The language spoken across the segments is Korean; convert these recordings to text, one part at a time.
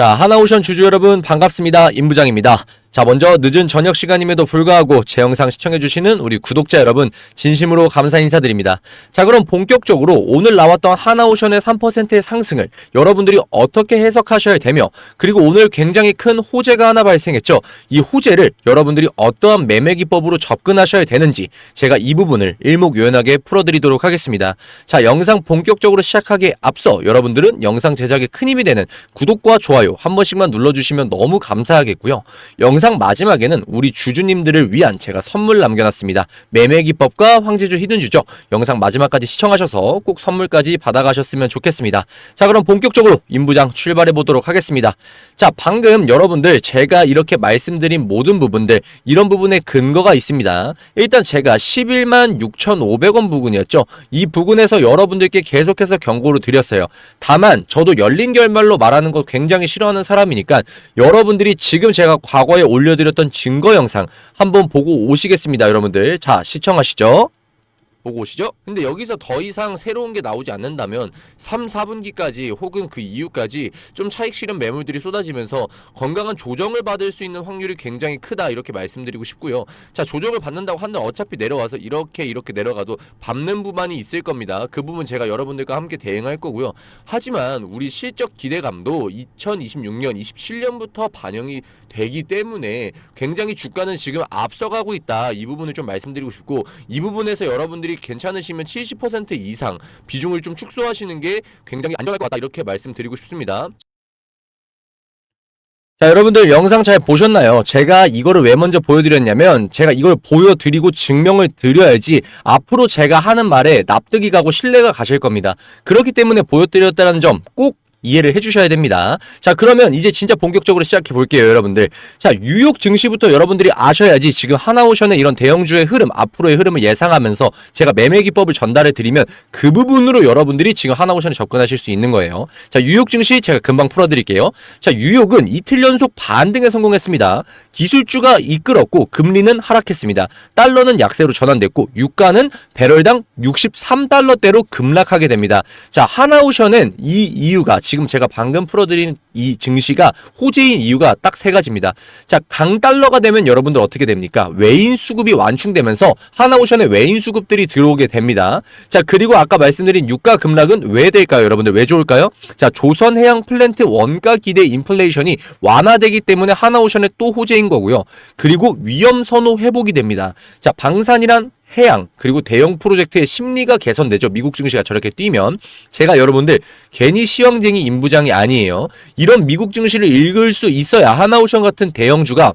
자, 하나오션 주주 여러분 반갑습니다. 임부장입니다. 자, 먼저 늦은 저녁 시간임에도 불구하고 제 영상 시청해주시는 우리 구독자 여러분 진심으로 감사 인사드립니다. 자, 그럼 본격적으로 오늘 나왔던 하나오션의 3%의 상승을 여러분들이 어떻게 해석하셔야 되며 그리고 오늘 굉장히 큰 호재가 하나 발생했죠. 이 호재를 여러분들이 어떠한 매매 기법으로 접근하셔야 되는지 제가 이 부분을 일목요연하게 풀어드리도록 하겠습니다. 자, 영상 본격적으로 시작하기에 앞서 여러분들은 영상 제작에 큰 힘이 되는 구독과 좋아요 한 번씩만 눌러주시면 너무 감사하겠고요. 영상 마지막에는 우리 주주님들을 위한 제가 선물 남겨놨습니다. 매매 기법과 황제주 히든주죠. 영상 마지막까지 시청하셔서 꼭 선물까지 받아가셨으면 좋겠습니다. 자 그럼 본격적으로 임부장 출발해 보도록 하겠습니다. 자 방금 여러분들 제가 이렇게 말씀드린 모든 부분들 이런 부분에 근거가 있습니다. 일단 제가 11만 6,500원 부근이었죠. 이 부근에서 여러분들께 계속해서 경고를 드렸어요. 다만 저도 열린 결말로 말하는 거 굉장히 싫어하는 사람이니까 여러분들이 지금 제가 과거에 올려드렸던 증거 영상 한번 보고 오시겠습니다, 여러분들. 자, 시청하시죠. 보고 오시죠? 근데 여기서 더 이상 새로운 게 나오지 않는다면 3, 4분기까지 혹은 그 이후까지 좀 차익 실현 매물들이 쏟아지면서 건강한 조정을 받을 수 있는 확률이 굉장히 크다 이렇게 말씀드리고 싶고요. 자, 조정을 받는다고 한들 어차피 내려와서 이렇게 이렇게 내려가도 밟는 부분이 있을 겁니다. 그 부분 제가 여러분들과 함께 대응할 거고요. 하지만 우리 실적 기대감도 2026년, 27년부터 반영이 되기 때문에 굉장히 주가는 지금 앞서가고 있다. 이 부분을 좀 말씀드리고 싶고 이 부분에서 여러분들이 괜찮으시면 70% 이상 비중을 좀 축소하시는 게 굉장히 안전할 것 같다. 이렇게 말씀드리고 싶습니다. 자, 여러분들 영상 잘 보셨나요? 제가 이거를 왜 먼저 보여드렸냐면 제가 이걸 보여드리고 증명을 드려야지 앞으로 제가 하는 말에 납득이 가고 신뢰가 가실 겁니다. 그렇기 때문에 보여드렸다는 점 꼭 이해를 해주셔야 됩니다. 자, 그러면 이제 진짜 본격적으로 시작해 볼게요, 여러분들. 자, 뉴욕 증시부터 여러분들이 아셔야지 지금 하나오션의 이런 대형주의 흐름, 앞으로의 흐름을 예상하면서 제가 매매 기법을 전달해 드리면 그 부분으로 여러분들이 지금 하나오션에 접근하실 수 있는 거예요. 자, 뉴욕 증시 제가 금방 풀어 드릴게요. 자, 뉴욕은 이틀 연속 반등에 성공했습니다. 기술주가 이끌었고 금리는 하락했습니다. 달러는 약세로 전환됐고 유가는 배럴당 63달러대로 급락하게 됩니다. 자, 하나오션은 이 이유가 지금 제가 방금 풀어드린 이 증시가 호재인 이유가 딱 세 가지입니다. 자, 강달러가 되면 여러분들 어떻게 됩니까? 외인 수급이 완충되면서 하나오션에 외인 수급들이 들어오게 됩니다. 자, 그리고 아까 말씀드린 유가 급락은 왜 될까요? 여러분들 왜 좋을까요? 자, 조선해양 플랜트 원가 기대 인플레이션이 완화되기 때문에 하나오션의 또 호재인 거고요. 그리고 위험 선호 회복이 됩니다. 자, 방산이란 해양 그리고 대형 프로젝트의 심리가 개선되죠. 미국 증시가 저렇게 뛰면 제가 여러분들 괜히 시황쟁이 임부장이 아니에요. 이런 미국 증시를 읽을 수 있어야 하나오션 같은 대형주가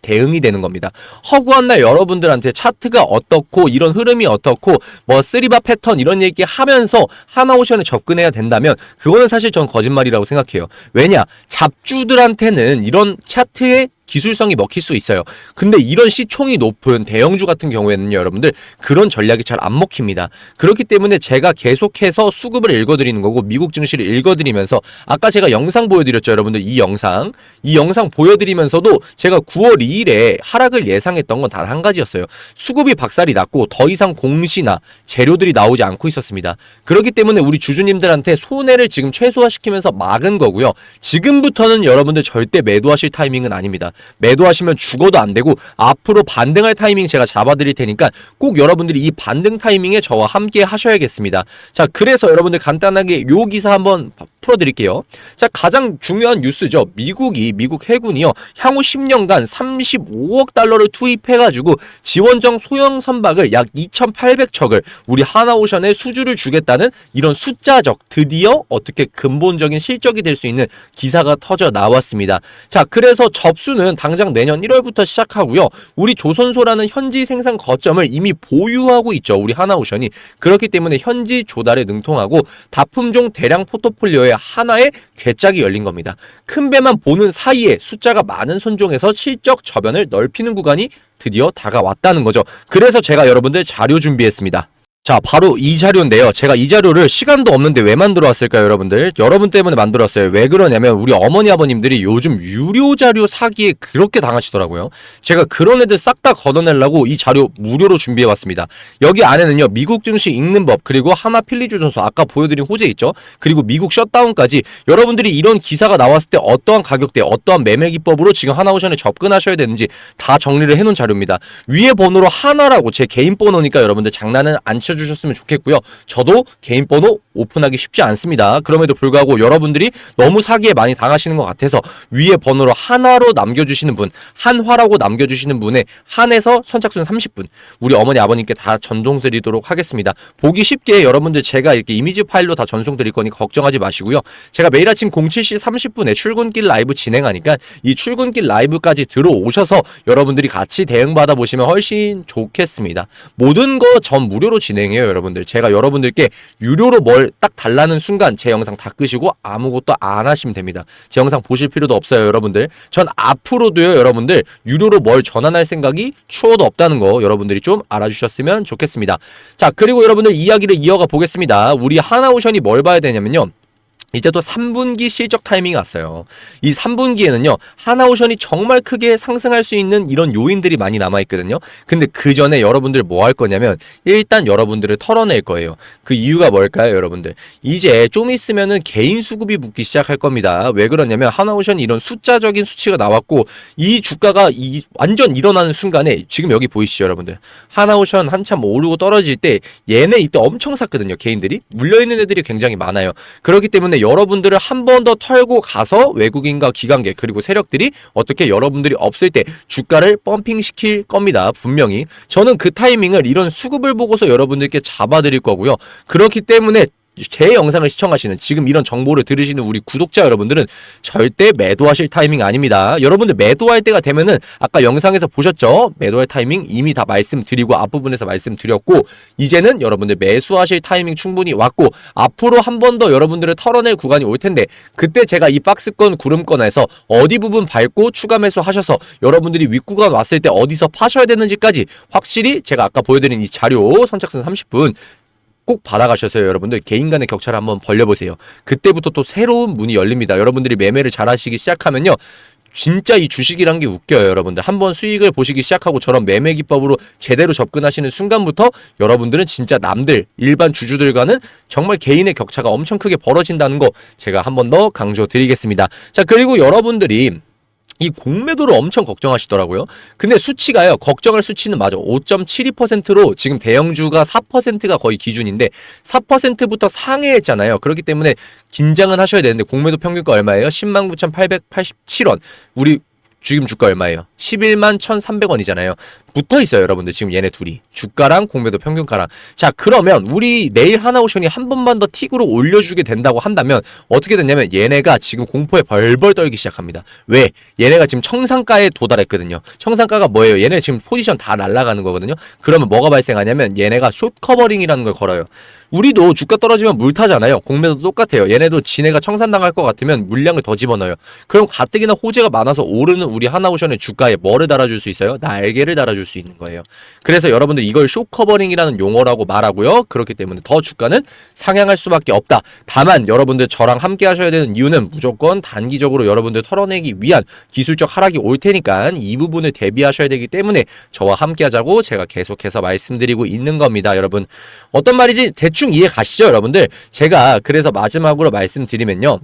대응이 되는 겁니다. 허구한 날 여러분들한테 차트가 어떻고 이런 흐름이 어떻고 뭐 쓰리바 패턴 이런 얘기 하면서 하나오션에 접근해야 된다면 그거는 사실 전 거짓말이라고 생각해요. 왜냐 잡주들한테는 이런 차트의 기술성이 먹힐 수 있어요. 근데 이런 시총이 높은 대형주 같은 경우에는 여러분들 그런 전략이 잘 안 먹힙니다. 그렇기 때문에 제가 계속해서 수급을 읽어드리는 거고 미국 증시를 읽어드리면서 아까 제가 영상 보여드렸죠 여러분들 이 영상 이 영상 보여드리면서도 제가 9월 2일에 하락을 예상했던 건 단 한 가지였어요. 수급이 박살이 났고 더 이상 공시나 재료들이 나오지 않고 있었습니다. 그렇기 때문에 우리 주주님들한테 손해를 지금 최소화시키면서 막은 거고요. 지금부터는 여러분들 절대 매도하실 타이밍은 아닙니다. 매도하시면 죽어도 안 되고 앞으로 반등할 타이밍 제가 잡아드릴 테니까 꼭 여러분들이 이 반등 타이밍에 저와 함께 하셔야겠습니다. 자, 그래서 여러분들 간단하게 요 기사 한번 풀어드릴게요. 자, 가장 중요한 뉴스죠. 미국이 미국 해군이요 향후 10년간 35억 달러를 투입해가지고 지원정 소형 선박을 약 2,800척을 우리 하나오션에 수주를 주겠다는 이런 숫자적 드디어 어떻게 근본적인 실적이 될 수 있는 기사가 터져 나왔습니다. 자, 그래서 접수는 당장 내년 1월부터 시작하고요. 우리 조선소라는 현지 생산 거점을 이미 보유하고 있죠. 우리 하나오션이 그렇기 때문에 현지 조달에 능통하고 다품종 대량 포트폴리오의 하나의 괴짝이 열린 겁니다. 큰 배만 보는 사이에 숫자가 많은 손종에서 실적 저변을 넓히는 구간이 드디어 다가왔다는 거죠. 그래서 제가 여러분들 자료 준비했습니다. 자, 바로 이 자료인데요. 제가 이 자료를 시간도 없는데 왜 만들어 왔을까요, 여러분들? 여러분 때문에 만들어 왔어요. 왜 그러냐면 우리 어머니 아버님들이 요즘 유료 자료 사기에 그렇게 당하시더라고요. 제가 그런 애들 싹 다 걷어내려고 이 자료 무료로 준비해 왔습니다. 여기 안에는요. 미국 증시 읽는 법 그리고 하나 필리주 선수 아까 보여드린 호재 있죠? 그리고 미국 셧다운까지 여러분들이 이런 기사가 나왔을 때 어떠한 가격대, 어떠한 매매 기법으로 지금 하나오션에 접근하셔야 되는지 다 정리를 해놓은 자료입니다. 위에 번호로 하나라고 제 개인 번호니까 여러분들 장난은 안 쳐 주셨으면 좋겠고요. 저도 개인 번호 오픈하기 쉽지 않습니다. 그럼에도 불구하고 여러분들이 너무 사기에 많이 당하시는 것 같아서 위에 번호로 하나로 남겨주시는 분, 한화라고 남겨주시는 분의 한에서 선착순 30분, 우리 어머니 아버님께 다 전송 드리도록 하겠습니다. 보기 쉽게 여러분들 제가 이렇게 이미지 파일로 다 전송 드릴 거니 걱정하지 마시고요. 제가 매일 아침 07시 30분에 출근길 라이브 진행하니까 이 출근길 라이브까지 들어오셔서 여러분들이 같이 대응받아 보시면 훨씬 좋겠습니다. 모든 거 전 무료로 진행 해요, 여러분들. 제가 여러분들께 유료로 뭘 딱 달라는 순간 제 영상 다 끄시고 아무것도 안 하시면 됩니다. 제 영상 보실 필요도 없어요, 여러분들. 전 앞으로도요, 여러분들 유료로 뭘 전환할 생각이 추워도 없다는 거 여러분들이 좀 알아주셨으면 좋겠습니다. 자, 그리고 여러분들 이야기를 이어가 보겠습니다. 우리 하나오션이 뭘 봐야 되냐면요. 이제 또 3분기 실적 타이밍이 왔어요. 이 3분기에는요, 하나오션이 정말 크게 상승할 수 있는 이런 요인들이 많이 남아있거든요. 근데 그 전에 여러분들 뭐 할 거냐면, 일단 여러분들을 털어낼 거예요. 그 이유가 뭘까요, 여러분들? 이제 좀 있으면은 개인 수급이 붙기 시작할 겁니다. 왜 그러냐면, 하나오션이 이런 숫자적인 수치가 나왔고, 이 주가가 이 완전 일어나는 순간에, 지금 여기 보이시죠, 여러분들? 하나오션 한참 오르고 떨어질 때, 얘네 이때 엄청 샀거든요, 개인들이. 물려있는 애들이 굉장히 많아요. 그렇기 때문에 여러분들을 한 번 더 털고 가서 외국인과 기관계 그리고 세력들이 어떻게 여러분들이 없을 때 주가를 펌핑 시킬 겁니다. 분명히. 저는 그 타이밍을 이런 수급을 보고서 여러분들께 잡아드릴 거고요. 그렇기 때문에 제 영상을 시청하시는 지금 이런 정보를 들으시는 우리 구독자 여러분들은 절대 매도하실 타이밍 아닙니다. 여러분들 매도할 때가 되면은 아까 영상에서 보셨죠? 매도할 타이밍 이미 다 말씀드리고 앞부분에서 말씀드렸고 이제는 여러분들 매수하실 타이밍 충분히 왔고 앞으로 한 번 더 여러분들을 털어낼 구간이 올 텐데 그때 제가 이 박스권 구름권에서 어디 부분 밟고 추가 매수 하셔서 여러분들이 윗구간 왔을 때 어디서 파셔야 되는지까지 확실히 제가 아까 보여드린 이 자료 선착순 30분 꼭 받아가셔서요, 여러분들 개인 간의 격차를 한번 벌려보세요. 그때부터 또 새로운 문이 열립니다. 여러분들이 매매를 잘 하시기 시작하면요. 진짜 이 주식이란 게 웃겨요, 여러분들. 한번 수익을 보시기 시작하고 저런 매매 기법으로 제대로 접근하시는 순간부터 여러분들은 진짜 남들, 일반 주주들과는 정말 개인의 격차가 엄청 크게 벌어진다는 거 제가 한 번 더 강조 드리겠습니다. 자, 그리고 여러분들이 이 공매도를 엄청 걱정하시더라고요. 근데 수치가요. 걱정할 수치는 맞아. 5.72%로 지금 대형주가 4%가 거의 기준인데 4%부터 상회했잖아요. 그렇기 때문에 긴장은 하셔야 되는데 공매도 평균가 얼마예요? 10만 9,887원. 우리 지금 주가 얼마예요? 11만 1,300원이잖아요. 붙어 있어요, 여러분들. 지금 얘네 둘이. 주가랑 공매도 평균가랑. 자, 그러면 우리 내일 하나오션이 한 번만 더 틱으로 올려주게 된다고 한다면 어떻게 됐냐면 얘네가 지금 공포에 벌벌 떨기 시작합니다. 왜? 얘네가 지금 청산가에 도달했거든요. 청산가가 뭐예요? 얘네 지금 포지션 다 날아가는 거거든요. 그러면 뭐가 발생하냐면 얘네가 숏 커버링이라는 걸 걸어요. 우리도 주가 떨어지면 물 타잖아요. 공매도 똑같아요. 얘네도 지네가 청산당할 것 같으면 물량을 더 집어넣어요. 그럼 가뜩이나 호재가 많아서 오르는 우리 하나오션의 주가에 뭐를 달아줄 수 있어요? 날개를 달아줄 수 있는 거예요. 그래서 여러분들 이걸 쇼커버링이라는 용어라고 말하고요. 그렇기 때문에 더 주가는 상향할 수밖에 없다. 다만 여러분들 저랑 함께 하셔야 되는 이유는 무조건 단기적으로 여러분들 털어내기 위한 기술적 하락이 올 테니까 이 부분을 대비하셔야 되기 때문에 저와 함께 하자고 제가 계속해서 말씀드리고 있는 겁니다. 여러분 어떤 말이지 대충 이해 가시죠 여러분들 제가 그래서 마지막으로 말씀드리면요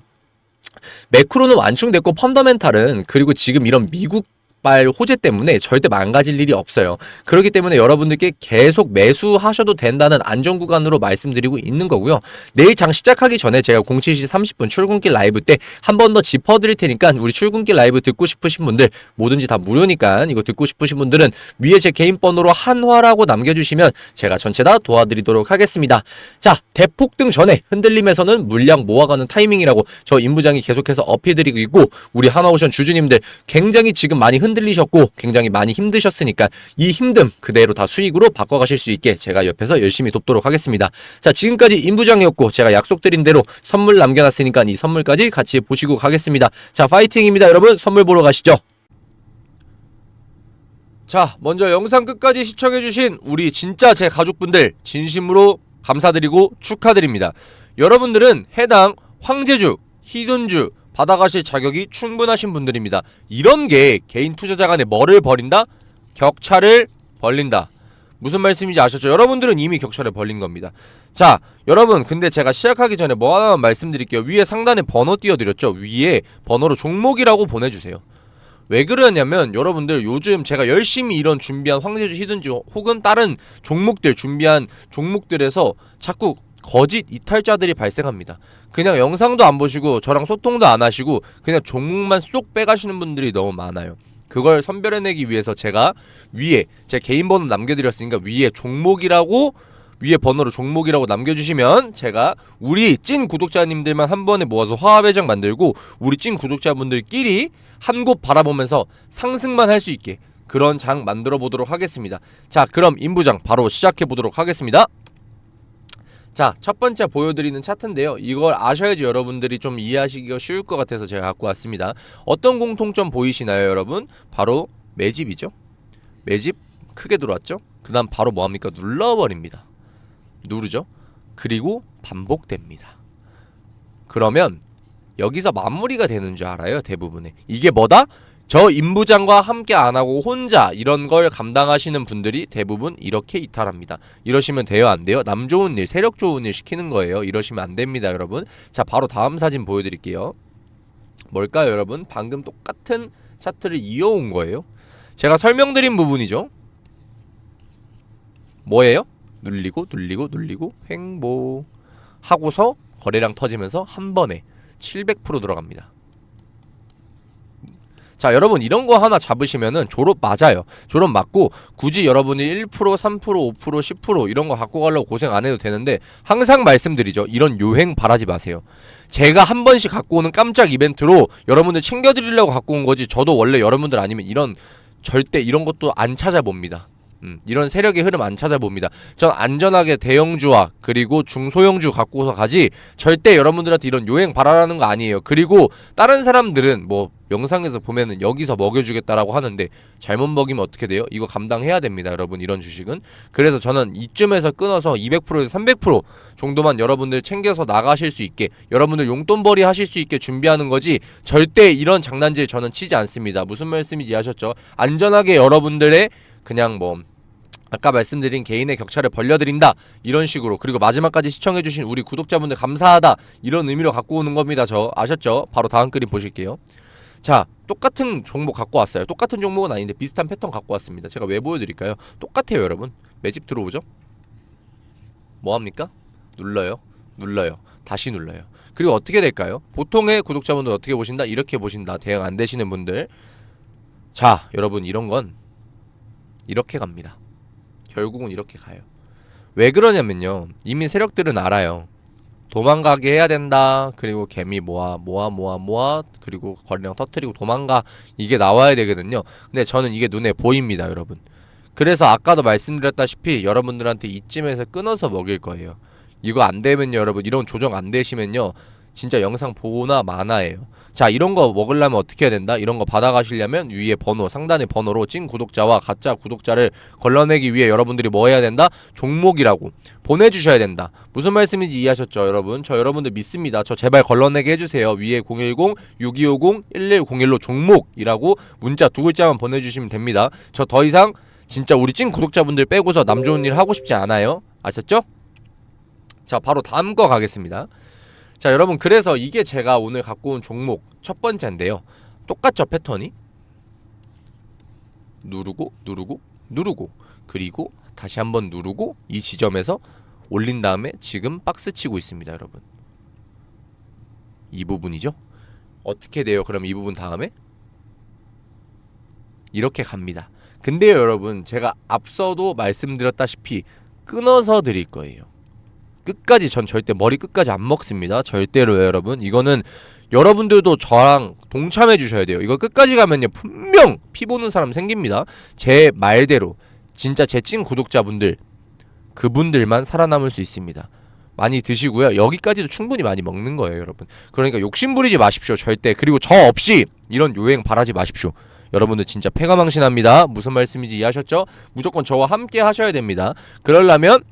매크로는 완충됐고 펀더멘탈은 그리고 지금 이런 미국 발 호재 때문에 절대 망가질 일이 없어요. 그렇기 때문에 여러분들께 계속 매수하셔도 된다는 안전 구간으로 말씀드리고 있는 거고요. 내일 장 시작하기 전에 제가 07시 30분 출근길 라이브 때 한 번 더 짚어드릴 테니까 우리 출근길 라이브 듣고 싶으신 분들 뭐든지 다 무료니까 이거 듣고 싶으신 분들은 위에 제 개인 번호로 한화라고 남겨주시면 제가 전체 다 도와드리도록 하겠습니다. 자 대폭등 전에 흔들림에서는 물량 모아가는 타이밍이라고 저 임부장이 계속해서 어필드리고 있고 우리 하나오션 주주님들 굉장히 지금 많이 흔들 리셨고 굉장히 많이 힘드셨으니까 이 힘듦 그대로 다 수익으로 바꿔가실 수 있게 제가 옆에서 열심히 돕도록 하겠습니다. 자 지금까지 임부장이었고 제가 약속드린 대로 선물 남겨놨으니까 이 선물까지 같이 보시고 가겠습니다. 자 파이팅입니다 여러분 선물 보러 가시죠. 자, 먼저 영상 끝까지 시청해주신 우리 진짜 제 가족분들 진심으로 감사드리고 축하드립니다. 여러분들은 해당 황제주, 희둔주 받아가실 자격이 충분하신 분들입니다. 이런 게 개인 투자자 간에 뭐를 벌인다? 격차를 벌린다. 무슨 말씀인지 아셨죠? 여러분들은 이미 격차를 벌린 겁니다. 자, 여러분, 근데 제가 시작하기 전에 뭐 하나 말씀드릴게요. 위에 상단에 번호 띄워드렸죠? 위에 번호로 종목이라고 보내주세요. 왜 그러냐면 여러분들 요즘 제가 열심히 이런 준비한 황제주 히든주 혹은 다른 종목들 준비한 종목들에서 자꾸 거짓 이탈자들이 발생합니다. 그냥 영상도 안 보시고 저랑 소통도 안 하시고 그냥 종목만 쏙 빼가시는 분들이 너무 많아요. 그걸 선별해내기 위해서 제가 위에 제 개인 번호 남겨드렸으니까 위에 종목이라고 위에 번호로 종목이라고 남겨주시면 제가 우리 찐 구독자님들만 한 번에 모아서 화합회장 만들고 우리 찐 구독자분들끼리 한 곳 바라보면서 상승만 할 수 있게 그런 장 만들어 보도록 하겠습니다. 자, 그럼 임부장 바로 시작해 보도록 하겠습니다. 자, 첫 번째 보여드리는 차트인데요. 이걸 아셔야지 여러분들이 좀 이해하시기가 쉬울 것 같아서 제가 갖고 왔습니다. 어떤 공통점 보이시나요, 여러분? 바로 매집이죠. 매집 크게 들어왔죠. 그다음 바로 뭐 합니까? 눌러버립니다. 누르죠. 그리고 반복됩니다. 그러면 여기서 마무리가 되는 줄 알아요, 대부분의. 이게 뭐다? 저 임부장과 함께 안 하고 혼자 이런 걸 감당하시는 분들이 대부분 이렇게 이탈합니다. 이러시면 돼요, 안 돼요? 남 좋은 일, 세력 좋은 일 시키는 거예요. 이러시면 안 됩니다, 여러분. 자, 바로 다음 사진 보여드릴게요. 뭘까요, 여러분? 방금 똑같은 차트를 이어온 거예요. 제가 설명드린 부분이죠. 뭐예요? 눌리고 눌리고 눌리고 횡보 하고서 거래량 터지면서 한 번에 700% 들어갑니다. 자, 여러분 이런 거 하나 잡으시면은 졸업 맞아요. 졸업 맞고 굳이 여러분이 1%, 3%, 5%, 10% 이런 거 갖고 가려고 고생 안 해도 되는데 항상 말씀드리죠. 이런 요행 바라지 마세요. 제가 한 번씩 갖고 오는 깜짝 이벤트로 여러분들 챙겨 드리려고 갖고 온 거지. 저도 원래 여러분들 아니면 이런 절대 이런 것도 안 찾아봅니다. 음, 이런 세력의 흐름 안 찾아봅니다. 전 안전하게 대형주와 그리고 중소형주 갖고서 가지 절대 여러분들한테 이런 요행 바라라는 거 아니에요. 그리고 다른 사람들은 뭐 영상에서 보면은 여기서 먹여주겠다라고 하는데 잘못 먹이면 어떻게 돼요? 이거 감당해야 됩니다, 여러분 이런 주식은. 그래서 저는 이쯤에서 끊어서 200%에서 300% 정도만 여러분들 챙겨서 나가실 수 있게 여러분들 용돈벌이 하실 수 있게 준비하는 거지 절대 이런 장난질 저는 치지 않습니다. 무슨 말씀인지 아셨죠? 안전하게 여러분들의 그냥 뭐 아까 말씀드린 개인의 격차를 벌려드린다 이런 식으로 그리고 마지막까지 시청해주신 우리 구독자분들 감사하다 이런 의미로 갖고 오는 겁니다 저 아셨죠? 바로 다음 그림 보실게요 자 똑같은 종목 갖고 왔어요 똑같은 종목은 아닌데 비슷한 패턴 갖고 왔습니다 제가 왜 보여드릴까요? 똑같아요 여러분 매집 들어오죠? 뭐합니까? 눌러요 눌러요 다시 눌러요 그리고 어떻게 될까요? 보통의 구독자분들 어떻게 보신다? 이렇게 보신다 대응 안 되시는 분들 자 여러분 이런 건 이렇게 갑니다 결국은 이렇게 가요. 왜 그러냐면요. 이미 세력들은 알아요. 도망가게 해야 된다. 그리고 개미 모아 모아 모아 모아 그리고 거리량 터트리고 도망가 이게 나와야 되거든요. 근데 저는 이게 눈에 보입니다, 여러분. 그래서 아까도 말씀드렸다시피 여러분들한테 이쯤에서 끊어서 먹일 거예요. 이거 안 되면요, 여러분 이런 조정 안 되시면요. 진짜 영상 보나 마나예요. 자, 이런 거 먹으려면 어떻게 해야 된다? 이런 거 받아가시려면 위에 번호, 상단의 번호로 찐 구독자와 가짜 구독자를 걸러내기 위해 여러분들이 뭐 해야 된다? 종목이라고 보내주셔야 된다. 무슨 말씀인지 이해하셨죠, 여러분? 저 여러분들 믿습니다. 저 제발 걸러내게 해주세요. 위에 010-6250-1101로 종목이라고 문자 두 글자만 보내주시면 됩니다. 저 더 이상 진짜 우리 찐 구독자분들 빼고서 남 좋은 일 하고 싶지 않아요. 아셨죠? 자, 바로 다음 거 가겠습니다. 자 여러분 그래서 이게 제가 오늘 갖고 온 종목 첫 번째인데요. 똑같죠 패턴이? 누르고 누르고 누르고. 그리고 다시 한번 누르고 이 지점에서 올린 다음에 지금 박스 치고 있습니다 여러분. 이 부분이죠? 어떻게 돼요? 그럼 이 부분 다음에? 이렇게 갑니다. 근데요 여러분 제가 앞서도 말씀드렸다시피 끊어서 드릴 거예요 끝까지 전 절대 머리 끝까지 안 먹습니다. 절대로요, 여러분. 이거는 여러분들도 저랑 동참해 주셔야 돼요. 이거 끝까지 가면요, 분명 피 보는 사람 생깁니다. 제 말대로 진짜 제 찐 구독자분들 그분들만 살아남을 수 있습니다. 많이 드시고요. 여기까지도 충분히 많이 먹는 거예요, 여러분. 그러니까 욕심 부리지 마십시오, 절대. 그리고 저 없이 이런 요행 바라지 마십시오. 여러분들 진짜 패가망신합니다. 무슨 말씀인지 이해하셨죠? 무조건 저와 함께 하셔야 됩니다. 그러려면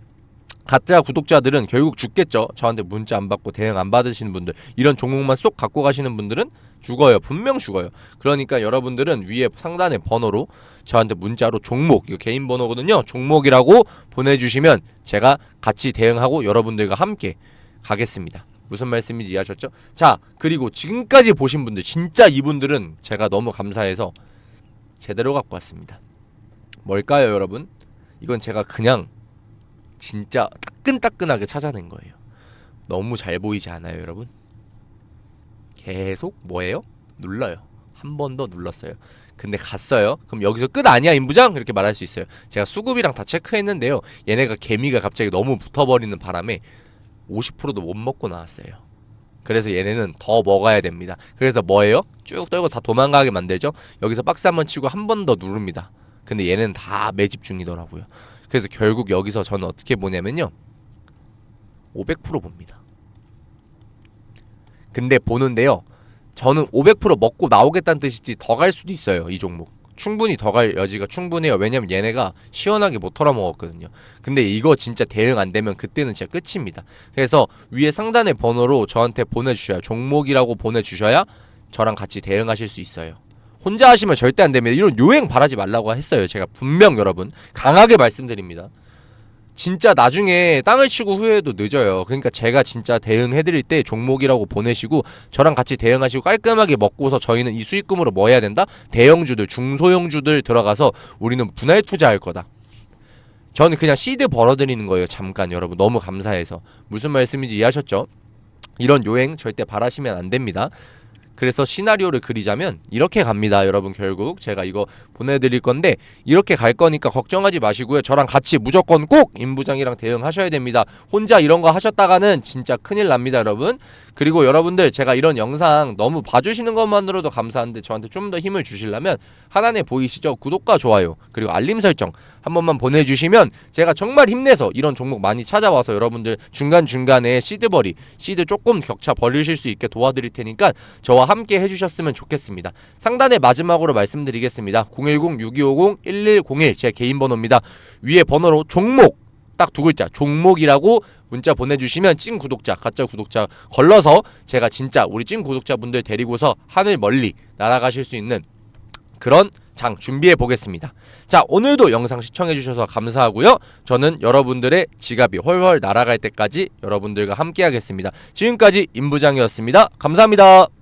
가짜 구독자들은 결국 죽겠죠. 저한테 문자 안 받고 대응 안 받으시는 분들, 이런 종목만 쏙 갖고 가시는 분들은 죽어요. 분명 죽어요. 그러니까 여러분들은 위에 상단의 번호로 저한테 문자로 종목, 이거 개인 번호거든요. 종목이라고 보내주시면 제가 같이 대응하고 여러분들과 함께 가겠습니다. 무슨 말씀인지 이해하셨죠? 자, 그리고 지금까지 보신 분들, 진짜 이분들은 제가 너무 감사해서 제대로 갖고 왔습니다. 뭘까요, 여러분? 이건 제가 그냥 진짜 따끈따끈하게 찾아낸 거예요. 너무 잘 보이지 않아요, 여러분? 계속 뭐예요? 눌러요. 한 번 더 눌렀어요. 근데 갔어요. 그럼 여기서 끝 아니야, 임부장? 이렇게 말할 수 있어요. 제가 수급이랑 다 체크했는데요. 얘네가 개미가 갑자기 너무 붙어버리는 바람에 50%도 못 먹고 나왔어요. 그래서 얘네는 더 먹어야 됩니다. 그래서 뭐예요? 쭉 떨고 다 도망가게 만들죠. 여기서 박스 한 번 치고 한 번 더 누릅니다. 근데 얘는 다 매집 중이더라고요. 그래서 결국 여기서 저는 어떻게 보냐면요. 500% 봅니다. 근데 보는데요. 저는 500% 먹고 나오겠다는 뜻이지 더 갈 수도 있어요. 이 종목. 충분히 더 갈 여지가 충분해요. 왜냐면 얘네가 시원하게 못 털어먹었거든요. 근데 이거 진짜 대응 안 되면 그때는 진짜 끝입니다. 그래서 위에 상단의 번호로 저한테 보내주셔야 종목이라고 보내주셔야 저랑 같이 대응하실 수 있어요. 혼자 하시면 절대 안 됩니다. 이런 요행 바라지 말라고 했어요. 제가 분명 여러분 강하게 말씀드립니다. 진짜 나중에 땅을 치고 후회해도 늦어요. 그러니까 제가 진짜 대응해드릴 때 종목이라고 보내시고 저랑 같이 대응하시고 깔끔하게 먹고서 저희는 이 수익금으로 뭐 해야 된다? 대형주들, 중소형주들 들어가서 우리는 분할 투자할 거다. 저는 그냥 시드 벌어드리는 거예요. 잠깐 여러분 너무 감사해서 무슨 말씀인지 이해하셨죠? 이런 요행 절대 바라시면 안 됩니다. 그래서 시나리오를 그리자면 이렇게 갑니다. 여러분 결국 제가 이거 보내드릴 건데 이렇게 갈 거니까 걱정하지 마시고요. 저랑 같이 무조건 꼭 임부장이랑 대응하셔야 됩니다. 혼자 이런 거 하셨다가는 진짜 큰일 납니다, 여러분. 그리고 여러분들 제가 이런 영상 너무 봐주시는 것만으로도 감사한데 저한테 좀 더 힘을 주시려면 하단에 보이시죠? 구독과 좋아요 그리고 알림 설정 한 번만 보내주시면 제가 정말 힘내서 이런 종목 많이 찾아와서 여러분들 중간중간에 시드버리 시드 조금 격차 벌리실 수 있게 도와드릴 테니까 저와 함께 해주셨으면 좋겠습니다. 상단에 마지막으로 말씀드리겠습니다. 010-6250-1101 제 개인 번호입니다. 위에 번호로 종목 딱 두 글자 종목이라고 문자 보내주시면 찐 구독자 가짜 구독자 걸러서 제가 진짜 우리 찐 구독자분들 데리고서 하늘 멀리 날아가실 수 있는 그런 장 준비해 보겠습니다. 자 오늘도 영상 시청해 주셔서 감사하고요. 저는 여러분들의 지갑이 훨훨 날아갈 때까지 여러분들과 함께 하겠습니다. 지금까지 임부장이었습니다. 감사합니다.